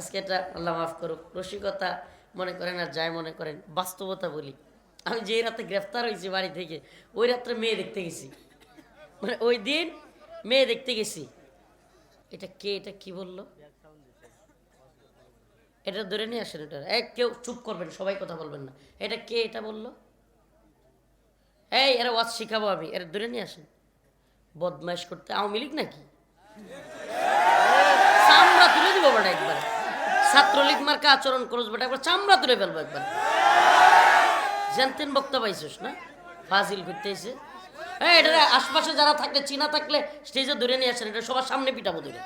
আজকে এটা আল্লাহ মাফ করুক, রসিকতা মনে করেন আর যাই মনে করেন, বাস্তবতা বলি। আমি যেই রাতে গ্রেফতার হয়েছি বাড়ি থেকে, ওই রাত্রে মেয়ে দেখতে গেছি। মানে ওই দিন মেয়ে দেখতে গেছি। এটা কে, এটা কি বলল? এটা ধরে নিয়ে আসেন এটা এক কেউ চুপ করবেন, সবাই কথা বলবেন না। এটা কে, এটা বলল? এই, এরা ওয়াজ শিখাবো আমি। এরা ধরে নিয়ে আসেন। বদমাইশ করতে আওয়ামী লীগ নাকি? চামড়া তুলে দিব একবার। ছাত্রলীগ মার্কা আচরণ করস বেটা, একবার চামড়া তুলে ফেলব একবার। জানতেন বক্তা পাইছিস না? ফাজিল করতে এসে। হ্যাঁ এটা আশপাশে যারা থাকলে, চীনা থাকলে স্টেজে ধরে নিয়ে আসেন, এটা সবার সামনে পিটাবো ধরে।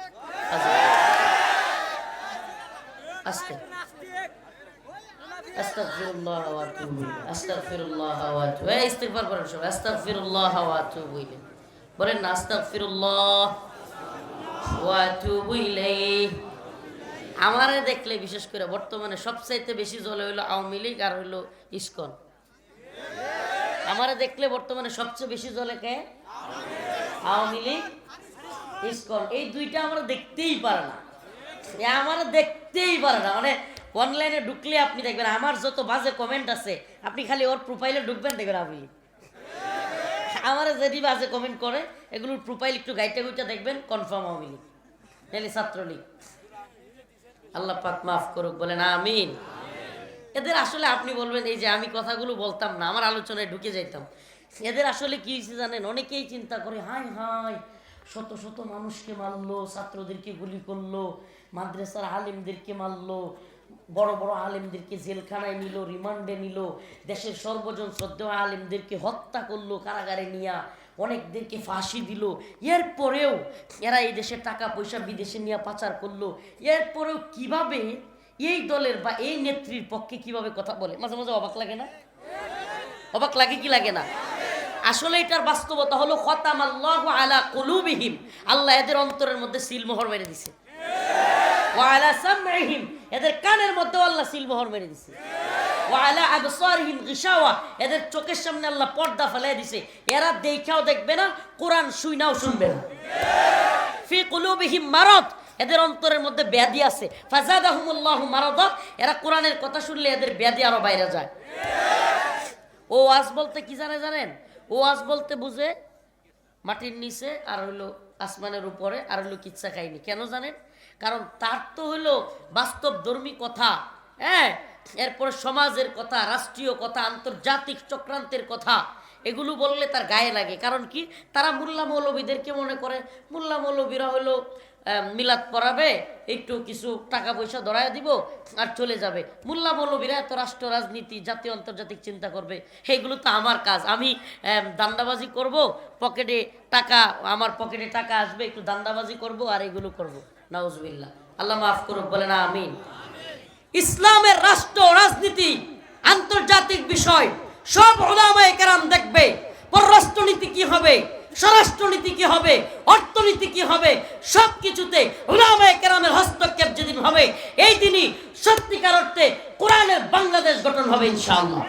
আস্তে। বলেন আমারে দেখলে, বিশেষ করে বর্তমানে সবচাইতে বেশি জ্বলে হইল আওয়ামী লীগ আর হইল ইস্কন। আমারে দেখলে বর্তমানে সবচেয়ে বেশি জলে কে? আওয়ামী লীগ, ইস্কন। এই দুইটা আমরা দেখতেই পারে না। আমার দেখতেই পারে না। মানে অনলাইনে ঢুকলে আপনি দেখবেন, আমার যত বাজে কমেন্ট আছে, আপনি খালি ওর প্রোফাইলে ঢুকবেন, দেখবেন আপনি। আমার যেটি বাজে কমেন্ট করে, এগুলোর প্রোফাইল একটু গাইটা গুইটা দেখবেন কনফার্ম আওয়ামী লীগ ছাত্রলীগ। আল্লাহ পাক মাফ করুক, বলেন আমিন। এদের আসলে আপনি বলবেন, এই যে আমি কথাগুলো বলতাম না, আমার আলোচনায় ঢুকে যাইতাম। এদের আসলে কি হয়েছে জানেন, অনেকেই চিন্তা করে হাই হাই শত শত মানুষকে মারলো, ছাত্রদেরকে গুলি করল, মাদ্রাসার আলিমদেরকে মারলো, বড় বড় আলিমদেরকে জেলখানায় নিল, রিমান্ডে নিল, দেশের সর্বজন শ্রদ্ধেয় আলিমদেরকে হত্যা করল কারাগারে নিয়া। অনেকদেরকে ফাঁসি দিল। এরপরেও এরা এই দেশের টাকা পয়সা বিদেশে নিয়ে পাচার করল। এরপরেও কীভাবে এই দলের বা এই নেত্রীর পক্ষে কীভাবে কথা বলে? মাঝে মাঝে অবাক লাগে না? অবাক লাগে কি লাগে না? আসলে এটার বাস্তবতা হলো খতাম আল্লাহ আলা কুলুবিহিম। আল্লাহ এদের অন্তরের মধ্যে সিলমোহর মেরে দিছে। ওয়ালা সামহিম এদের কানের মধ্যে আল্লাহ সিলমোহর মেরে দিছে। এদের চোখের সামনে আল্লাহ পর্দা ফেলাই দিছে। এরা দেখাও দেখবে না, কোরআন শুনবে না। এদের অন্তরের মধ্যে ব্যাধি আছে। এরা কোরআনের কথা শুনলে এদের ব্যাধি আরও বাইরে যায়। ও আজ বলতে কি জানে জানেন? ও আজ বলতে বুঝে, মাটির নিচে আর হলো আসমানের উপরে আর হলো কিচ্ছা খাইনি কেন জানেন? কারণ তার তো হলো বাস্তব ধর্মী কথা। হ্যাঁ? এরপরে সমাজের কথা, রাষ্ট্রীয় কথা, আন্তর্জাতিক চক্রান্তের কথা, এগুলো বললে তার গায়ে লাগে। কারণ কি? তারা মোল্লা মৌলবীদেরকে মনে করে, মোল্লা মৌলবীরা হলো মিলাদ পড়াবে, একটু কিছু টাকা পয়সা ধরায় দিব আর চলে যাবে। মোল্লা মৌলবীরা এত রাষ্ট্র, রাজনীতি, জাতীয়, আন্তর্জাতিক চিন্তা করবে, এগুলো তো আমার কাজ। আমি দান্দাবাজি করব, পকেটে টাকা, আমার পকেটে টাকা আসবে, একটু দান্দাবাজি করব আর এগুলো করব। নাউজবিল্লা আল্লাহ মাফ করুক বলে না আমিন। ইসলামের রাষ্ট্র, রাজনীতি, আন্তর্জাতিক বিষয়, সব ওলামায়ে কেরাম দেখবে। পররাষ্ট্রনীতি কি হবে? স্বরাষ্ট্রনীতি কি হবে? অর্থনীতি কি হবে? সব কিছুতে ওলামায়ে কেরামের হস্তক্ষেপ যেদিন হবে, এই দিনই সত্যিকার অর্থে কোরআনের বাংলাদেশ গঠন হবে, ইনশাআল্লাহ।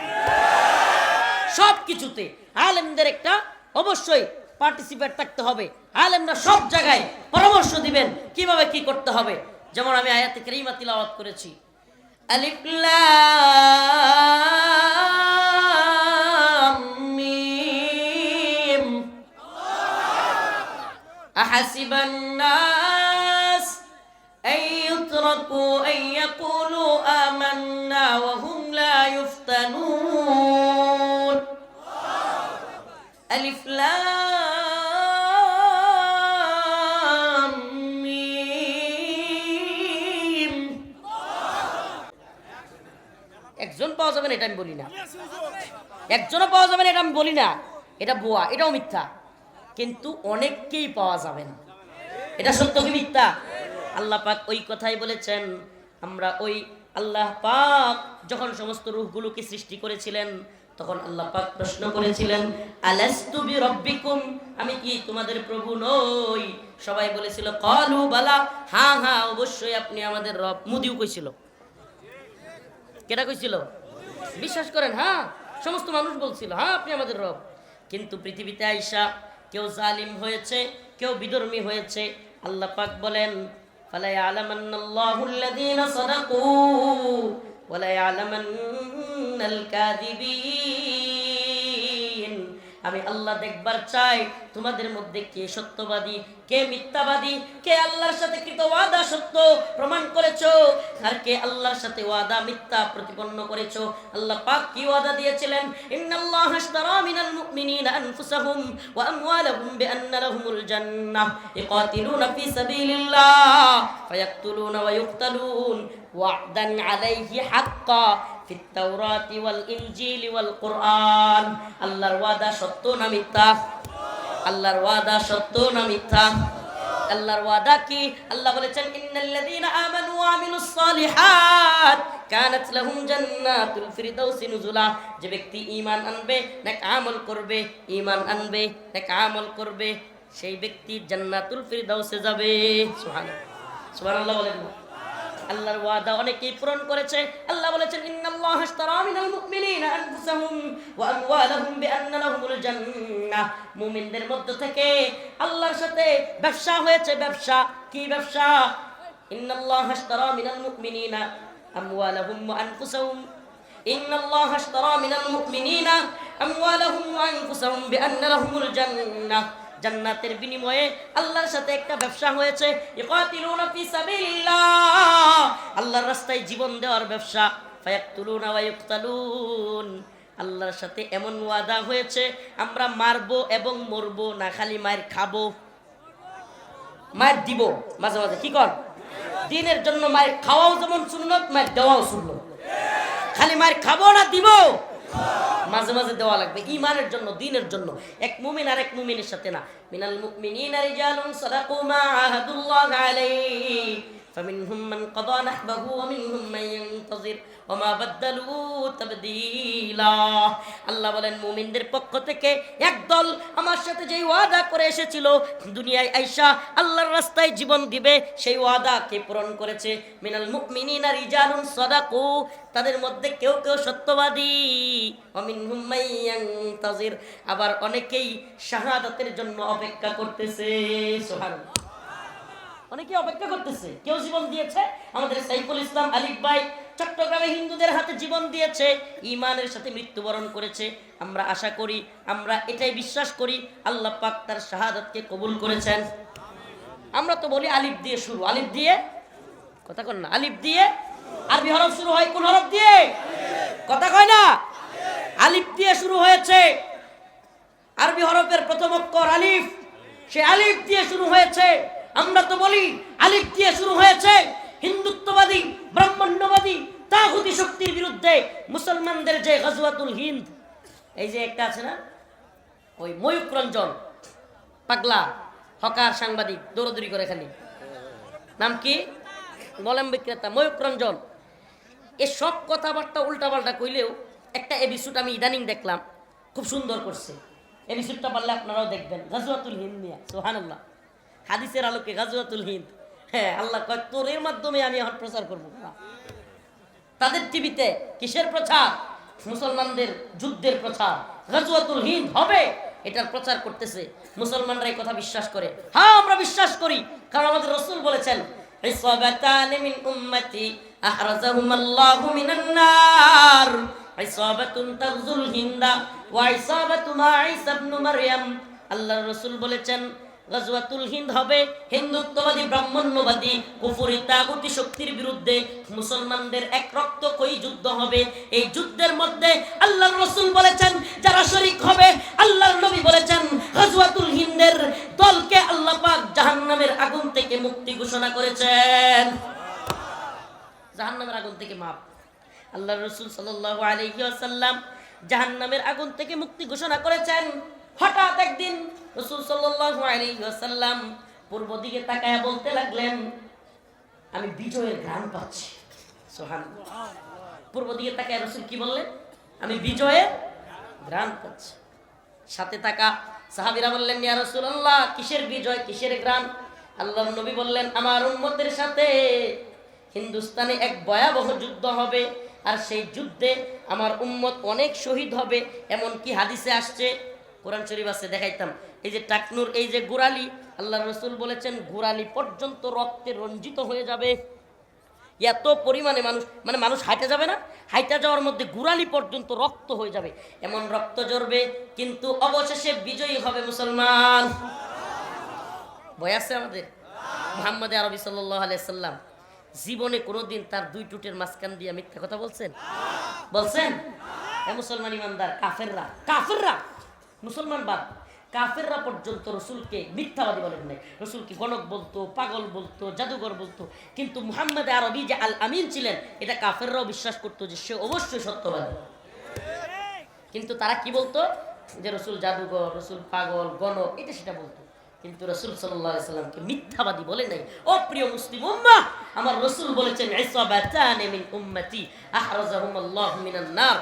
সব কিছুতে আলেমদের একটা অবশ্যই পার্টিসিপেট থাকতে হবে। আলেমরা সব জায়গায় পরামর্শ দিবেন কীভাবে কি করতে হবে। যেমন আমি আয়াতে করিমা তিলাওয়াত করেছি। ألف لام ميم. أحسب الناس أن يتركوا أن يقولوا آمنا وهم لا يفتنون. ألف لام যাবে না, এটা আমি বলি না। একজনও পাওয়া যাবে না, এটা আমি বলি না। এটা বোয়া এটাও মিথ্যা। কিন্তু অনেককেই পাওয়া যাবে না। এটা সত্য কি মিথ্যা? আল্লাহ পাক ওই কথাই বলেছেন, আমরা ওই আল্লাহ পাক যখন সমস্ত রূহগুলোকে সৃষ্টি করেছিলেন, তখন আল্লাহ পাক প্রশ্ন করেছিলেন আমি কি তোমাদের প্রভু নই? সবাই বলেছিল, কলু, বালা হ্যাঁ হ্যাঁ অবশ্যই আপনি আমাদের রব। মুদিও কইছিল। কেটা কইছিল? বিশ্বাস করেন হ্যাঁ? সমস্ত মানুষ বলছিল হ্যাঁ আপনি আমাদের রব। কিন্তু পৃথিবীতে আইসা কেউ জালিম হয়েছে, কেউ বিধর্মী হয়েছে, আল্লাহ পাক বলেন ফালাই আলামান্নাল্লাহুল্লাযীনা আমি আল্লাহ দেখবার চাই তোমাদের মধ্যে কে সত্যবাদী, কে মিথ্যাবাদী, কে আল্লাহর সাথে কৃত ওয়াদা সত্য প্রমাণ করেছ আর কে আল্লাহর সাথে ওয়াদা মিথ্যা প্রতিপন্ন করেছ। আল্লাহ পাক কি ওয়াদা দিয়েছিলেন? ইন্নাল্লাহ আশতারা মিনাল মুমিনিনা আনফুসাহুম ওয়া আমওয়ালাহুম বিআন্না লাহুমুল জান্নাহ। ইকাতিলুনা ফি সাবিলিল্লাহ ফায়াকতুলুনা ওয়া ইউকতালুন ওয়া'দান আলাইহি হাক্কা। আল্লাহর ওয়াদা সত্য না মিথ্যা? আল্লাহর ওয়াদা সত্য না মিথ্যা? আল্লাহর ওয়াদা কি? আল্লাহ বলেছেন, ইন্নাল্লাযীনা আমানু ওয়া আমিলুস সালিহাত কানাত লাহুম জান্নাতুল ফিরদাউস নুজুলা। যে ব্যক্তি ঈমান আনবে, নেক আমল করবে, ঈমান আনবে, নেক আমল করবে, সেই ব্যক্তি জান্নাতুল ফিরদাউসে যাবে। সুবহানাল্লাহ। সুবহানাল্লাহ বলেন আল্লাহর ওয়াদা অনেকেই পূরণ করেছে। আল্লাহ বলেছেন, ইন্নাল্লাহ আশতারা মিনাল মুমিনিনা আনফুসাহুম ওয়া আমওয়ালাহুম বিআন্না লাহুমুল জান্নাহ। মুমিনদের মধ্য থেকে আল্লাহর সাথে ব্যবসা হয়েছে, ব্যবসা। কি ব্যবসা? ইন্নাল্লাহ আশতারা মিনাল মুমিনিনা আমওয়ালাহুম ওয়া আনফুসাহুম। ইন্নাল্লাহ আশতারা মিনাল মুমিনিনা আমওয়ালাহুম ওয়া আনফুসাহুম বিআন্না লাহুমুল জান্নাহ। জান্নাতের বিনিময়ে আল্লাহর সাথে একটা ব্যবসা হয়েছে। আল্লাহর রাস্তায় জীবন দেওয়ার ব্যবসা। আল্লাহর সাথে এমন ওয়াদা হয়েছে, আমরা মারবো এবং মরবো না, খালি মায়ের খাব। মায়ের দিব, মাঝে মাঝে। কি কর? দিনের জন্য মায়ের খাওয়াও যেমন সুন্নত, মায়ের দেওয়াও সুন্নত। খালি মায়ের খাব না, দিব? মাঝে মাঝে দেওয়া লাগবে। ইমানের জন্য, দিনের জন্য। এক মুমিন আর এক মুমিনের সাথে না। মিনাল মুমিনিনা রিজালুন সাদাকু মা আহাদুল্লাহ আলাইহি। فمنهم من قضى نحبه ومنهم من ينتظر وما بدلوا تبديلا আল্লাহ বলেন মুমিনদের পক্ষ থেকে একদল আমার সাথে যেই ওয়াদা করে এসেছিল দুনিয়ায় আইসা আল্লাহর রাস্তায় জীবন দিবে সেই ওয়াদাকে পূরণ করেছে মিনাল মুমিনিনা রিজালুন সাদাকু তাদের মধ্যে কেউ কেউ সত্যবাদী অমিনহুম মাইয়ান্তাজির আবার অনেকেই শাহাদাতের জন্য অপেক্ষা করতেছে সুবহানাল্লাহ অনেকে অপেক্ষা করতেছে, কেউ জীবন দিয়েছে? আমাদের সাইফুল ইসলাম আলিফ ভাই চট্টগ্রামে হিন্দুদের হাতে জীবন দিয়েছে ইমানের সাথে মৃত্যুবরণ করেছে। আমরা আশা করি, আমরা এটাই বিশ্বাস করি, আল্লাহ পাক তার শাহাদাতকে কবুল করেছেন। আমরা তো বলি আলিফ দিয়ে শুরু। আলিফ দিয়ে? কথা কন না। আলিফ দিয়ে? আরবি হরফ শুরু হয় কোন হরফ দিয়ে? কথা কয় না? আলিফ দিয়ে শুরু হয়েছে। আরবি হরফের প্রথম অক্ষর আলিফ। সে আলিফ দিয়ে শুরু হয়েছে। আমরা তো বলি, আলিফ দিয়ে শুরু হয়েছে। হিন্দুত্ববাদী, ব্রাহ্মণ্যবাদী, তাহুদি শক্তির বিরুদ্ধে মুসলমানদের যে গজওয়াতুল হিন্দ, এই যে একটা আছে না? ওই ময়ূক রঞ্জন, পাগলা, হকার সাংবাদিক, দৌড়দৌড়ি করে খালি। নাম কি? মলম বিক্রেতা ময়ূক রঞ্জন। সব কথাবার্তা উল্টাপাল্টা কইলেও একটা এপিসোড আমি ইদানিং দেখলাম, খুব সুন্দর করছে। এপিসোডটা পারলে আপনারাও দেখবেন, গাজওয়াতুল হিন্দ নিয়া সোহানুল্লাহ হাদিসের আলোকে গাজওয়াতুল হিন্দ। হ্যাঁ আল্লাহ কয় তোর এর মাধ্যমে আমি এখন প্রচার করব। তাদের টিভিতে কিসের প্রচার? মুসলমানদের যুদ্ধের প্রচার। গাজওয়াতুল হিন্দ হবে, এটার প্রচার করতেছে। মুসলমানরা এই কথা বিশ্বাস করে। হ্যাঁ আমরা বিশ্বাস করি, কারণ আমাদের রসুল বলেছেন আল্লাহু রাসূল বলেছেন গজওয়াতুল হিন্দ হবে হিন্দুত্ববাদী, ব্রাহ্মণ্যবাদী, কুফুরি, তাগুতি শক্তির বিরুদ্ধে মুসলমানদের এক রক্ত কই যুদ্ধ হবে? এই যুদ্ধের মধ্যে আল্লাহর রসুল বলেছেন, যারা শরিক হবে, আল্লাহর নবী বলেছেন, গজওয়াতুল হিন্দের দলকে আল্লাহ পাক জাহান্নামের আগুন থেকে মুক্তি ঘোষণা করেছেন। জাহান্নামের আগুন থেকে মাপ আল্লাহ রসুল সাল্লাল্লাহু আলাইহি ওয়াসাল্লাম জাহান্নামের আগুন থেকে মুক্তি ঘোষণা করেছেন। হঠাৎ একদিন রসুল সাল্লাল্লাহু আলাইহি ওয়াসাল্লাম পূর্ব দিকে তাকায় বলতে লাগলেন, আমি বিজয়ের ঘ্রাণ পাচ্ছি। সুবহানাল্লাহ। পূর্ব দিকে তাকায় রসুল কি বললেন? আমি বিজয়ের ঘ্রাণ পাচ্ছি। সাথে থাকা সাহাবীরা বললেন, ইয়া রাসূলুল্লাহ, কিসের বিজয়, কিসের ঘ্রাণ? আল্লাহর নবী বললেন, আমার উম্মতের সাথে হিন্দুস্তানে এক ভয়াবহ যুদ্ধ হবে, আর সেই যুদ্ধে আমার উম্মত অনেক শহীদ হবে। এমন কি হাদিসে আসছে, কোরআন শরীফ আছে, দেখাইতাম। এই যে টাকনুর, এই যে গোড়ালি, আল্লাহ রসুল বলেছেন, গোড়ালি পর্যন্ত রক্তে রঞ্জিত হয়ে যাবে। এত পরিমাণে মানুষ মানে মানুষ হাইটে যাবে না? হাইটা যাওয়ার মধ্যে গুড়ালি পর্যন্ত রক্ত হয়ে যাবে। এমন রক্ত জড়বে কিন্তু অবশেষে বিজয়ী হবে মুসলমান। ভয় আছে আমাদের? মোহাম্মদ আরবি আলাইসাল্লাম জীবনে কোনোদিন তার দুই টুটের মাঝখান দিয়ে মিথ্যা কথা বলছেন? বলছেন? এ মুসলমান ইমানদার, কাফেররা কাফেররা, মুসলমান বাদ। কাফেররা পর্যন্ত রসুলকে মিথ্যাবাদী বলেন নাই রসুলকে গণক বলতো, পাগল বলতো, জাদুঘর বলতো। কিন্তু মুহাম্মদ আরবি যে আল আমিন ছিলেন, এটা কাফেররাও বিশ্বাস করতো যে সে অবশ্যই সত্যবাদী। কিন্তু তারা কি বলতো? যে রসুল জাদুঘর, রসুল পাগল গণক এটা সেটা বলতো। কিন্তু রসুল সাল্লামকে মিথ্যাবাদী বলে নাই। ও প্রিয় মুসলিম উম্মাহ, আমার রসুল বলেছেন মিন উম্মতি মিনান নার।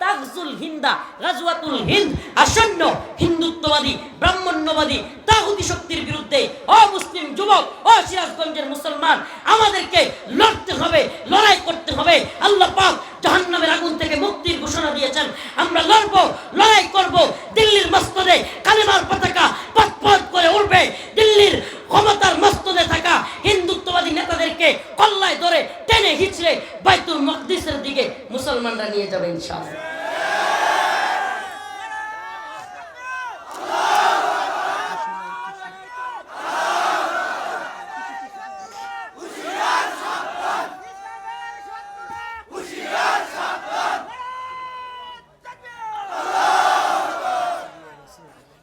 তাগজুল হিন্দা, গাজওয়াতুল হিন্দ, আসন্ন হিন্দুত্ববাদী, ব্রাহ্মণ্যবাদী, তাগুতি শক্তির বিরুদ্ধে, ও মুসলিম যুবক, ও সিরাজগঞ্জের মুসলমান, আমাদেরকে লড়তে হবে, লড়াই করতে হবে। আল্লাহ পাক জাহান্নামের আগুন থেকে মুক্তির ঘোষণা দিয়েছেন। আমরা লড়ব, লড়াই করব দিল্লির মস্তদে, কালেমার পতাকা পথ করে উঠবে দিল্লির ক্ষমতার মস্তদে থাকা হিন্দুত্ববাদী নেতাদেরকে কল্লায় ধরে টেনে হিচড়ে বাইতুল মকদিসের দিকে মুসলমানরা নিয়ে যাবে ইনশাআল্লাহ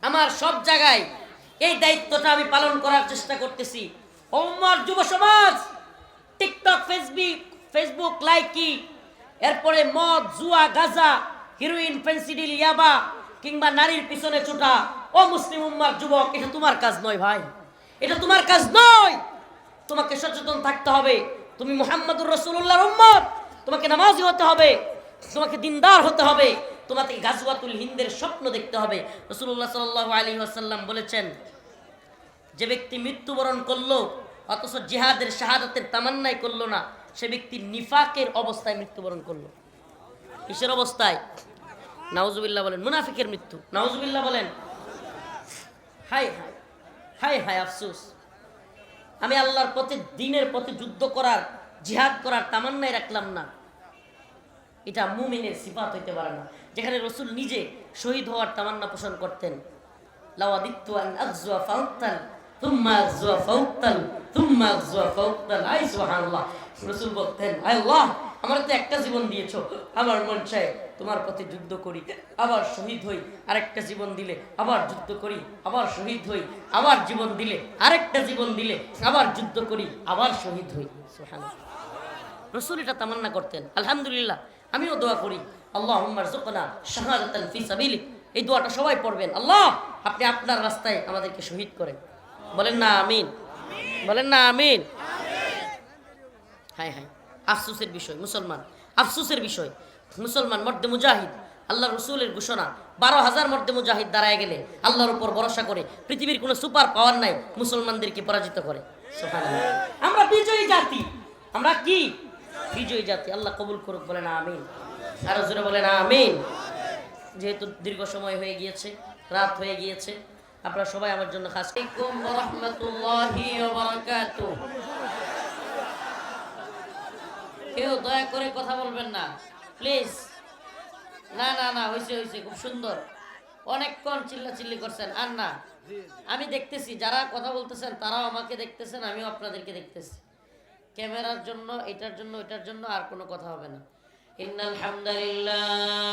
আমার সব জায়গায় এই দায়িত্বটা আমি পালন করার চেষ্টা করতেছি। ওমর যুব সমাজ টিকটক ফেসবুক ফেসবুক লাইকি, এরপরে মদ, জুয়া, গাজা হিরোইন পেন্সিডিল ইয়াবা, কিংবা নারীর পিছনে ছুটা। ও মুসলিম উম্মার যুবক, এটা তোমার কাজ নয় ভাই। এটা তোমার কাজ নয়। তোমাকে সচেতন থাকতে হবে। তুমি মোহাম্মদুর রসুল্লাহর উম্মত। তোমাকে নামাজি হতে হবে। তোমাকে দিনদার হতে হবে। তোমাকে গাজওয়াতুল হিন্দের স্বপ্ন দেখতে হবে। রসুল্লাহ সাল আলী আসাল্লাম বলেছেন যে ব্যক্তি মৃত্যুবরণ করল, অথচ জিহাদের শাহাদাতের তামান্নাই করল না, সে ব্যক্তি নিফাকের অবস্থায় মৃত্যুবরণ করল। কিসের অবস্থায়? নাউজুবিল্লাহ বলেন, মুনাফিকের মৃত্যু। নাউজুবিল্লাহ বলেন হাই হাই হাই হাই আফসুস। আমি আল্লাহর পথে, দিনের পথে যুদ্ধ করার, জিহাদ করার তামান্নাই রাখলাম না। এটা মুমিনের সিফাত হইতে পারে না। যেখানে রসুল নিজে শহীদ হওয়ার তামান্না পোষণ করতেন। লাওয়াদিত্তু বলতেন আল্লাহ, আমার তো একটা জীবন দিয়েছ। আমার মন তোমার পথে যুদ্ধ করি, আবার শহীদ হই, আরেকটা জীবন দিলে আবার যুদ্ধ করি, আবার শহীদ হই, আবার জীবন দিলে আরেকটা জীবন দিলে আবার যুদ্ধ করি, আবার শহীদ হই। রসুল এটা তামান্না করতেন। আলহামদুলিল্লাহ, আমিও দোয়া করি। আল্লাহ জোকনা সাবিলিক। এই দোয়াটা সবাই পড়বেন। আল্লাহ, আপনি আপনার রাস্তায় আমাদেরকে শহীদ করেন। বলেন না, আমিন। বলেন না, আমিন। হায় হায়। আফসুসের বিষয়, মুসলমান। আফসুসের বিষয়। মুসলমান মর্দে মুজাহিদ, আল্লাহ রসুলের ঘোষণা, বারো হাজার মর্দে মুজাহিদ দাঁড়ায় গেলে আল্লাহর উপর ভরসা করে পৃথিবীর কোনো সুপার পাওয়ার নাই, মুসলমানদেরকে পরাজিত করে। আমরা বিজয়ী জাতি। আমরা কি? বিজয়ী জাতি। আল্লাহ কবুল করুক, বলেন আমিন। আরও জোরে বলেন আমিন। যেহেতু দীর্ঘ সময় হয়ে গিয়েছে, রাত হয়ে গিয়েছে আপনারা সবাই আমার জন্য খাস কেউ দয়া করে কথা বলবেন না। প্লিজ। না না না হয়েছে হয়েছে খুব সুন্দর। অনেকক্ষণ চিল্লা চিল্লি করছেন। আর না, আমি দেখতেছি, যারা কথা বলতেছেন, তারাও আমাকে দেখতেছেন, আমিও আপনাদেরকে দেখতেছি। ক্যামেরার জন্য, এটার জন্য এটার জন্য আর কোনো কথা হবে না। ইন্নাল হামদালিল্লাহ।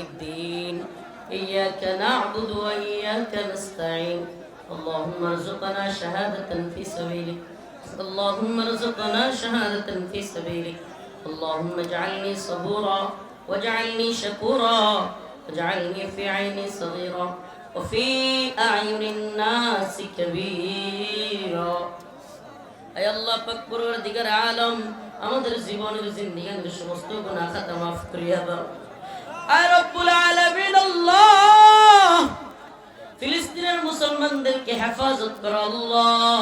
الدين إياك نعبد وإياك نستعين اللهم ارزقنا شهادة في سبيلك اللهم ارزقنا شهادة في سبيلك اللهم اجعلني صبورا واجعلني شكورا واجعلني في عيني صغيرا وفي أعين الناس كبيرا আয় আল্লাহ পাক পরওয়ারদিগার আলম আমাদের জীবনের জিন্দেগীর সমস্ত গুনাহ খাতা মাফ করিয়া দাও আল্লাহ। ফিলিস্তিনের মুসলমানদেরকে হেফাজত করো, আল্লাহ।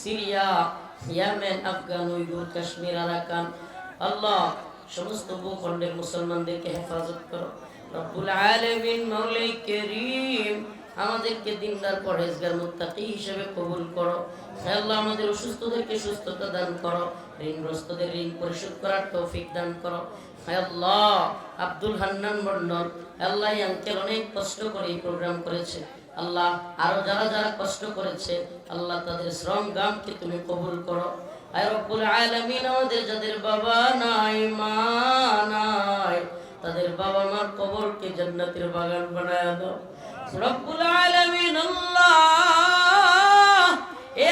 সিরিয়া আফগান কাশ্মীর, আরাকান, আল্লাহ, সমস্ত ভূখণ্ডের মুসলমানদেরকে হেফাজত করো। আমাদেরকে দিনদার পরহেজগার মুত্তাকি হিসেবে কবুল করো। আমাদের অসুস্থদেরকে সুস্থতা দান করো, ঋণগ্রস্তদের ঋণ পরিশোধ করার তৌফিক দান করো। আল্লাহ, আব্দুল হান্নান মন্ডল, আল্লাহ অনেক কষ্ট করে এই প্রোগ্রাম করেছে। আল্লাহ আরও যারা যারা কষ্ট করেছে, আল্লাহ তাদের শ্রম গামকে তুমি কবুল করো। আমাদের যাদের বাবা নাই, মা নাই, তাদের বাবা মার কবরকে জান্নাতের বাগান বানায় দাও। রব্বুল আলামিন, আল্লাহ,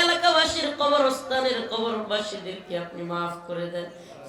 এলাকাবাসীর কবরস্থানের কবরবাসীদেরকে আপনি মাফ করে দেন।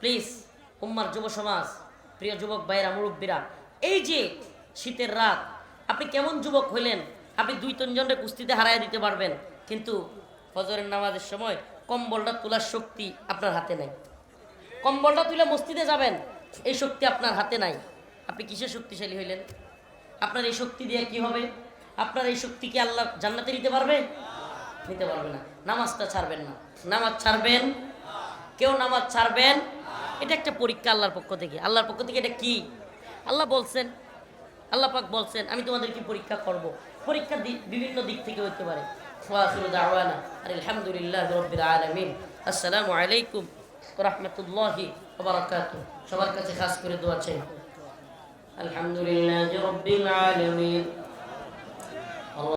প্লিজ, উম্মার যুব সমাজ, প্রিয় যুবক ভাইয়েরা, মুরব্বীরা, এই যে শীতের রাত, আপনি কেমন যুবক হইলেন? আপনি দুই তিনজনের কুস্তিতে হারায় দিতে পারবেন, কিন্তু ফজরের নামাজের সময় কম্বলটা তোলার শক্তি আপনার হাতে নাই। কম্বলটা তুলে মসজিদে যাবেন, এই শক্তি আপনার হাতে নাই। আপনি কিসের শক্তিশালী হইলেন? আপনার এই শক্তি দিয়ে কি হবে? আপনার এই শক্তি কি আল্লাহ জান্নাতে নিতে পারবে? নিতে পারবে না। নামাজটা ছাড়বেন না। নামাজ ছাড়বেন? কেউ নামাজ ছাড়বেন? এটা একটা পরীক্ষা আল্লাহর পক্ষ থেকে। আল্লাহর পক্ষ থেকে এটা কি? আল্লাহ বলছেন, আল্লাহ পাক বলছেন, আমি তোমাদের কি পরীক্ষা করব? পরীক্ষা বিভিন্ন দিক থেকে হতে পারে। আসসালামু আলাইকুম রহমতুল্লাহি ওবরাকাত সবার কাছে খাস করে দোয়া চাই। আলহামদুলিল্লাহ রবিল আলমিন।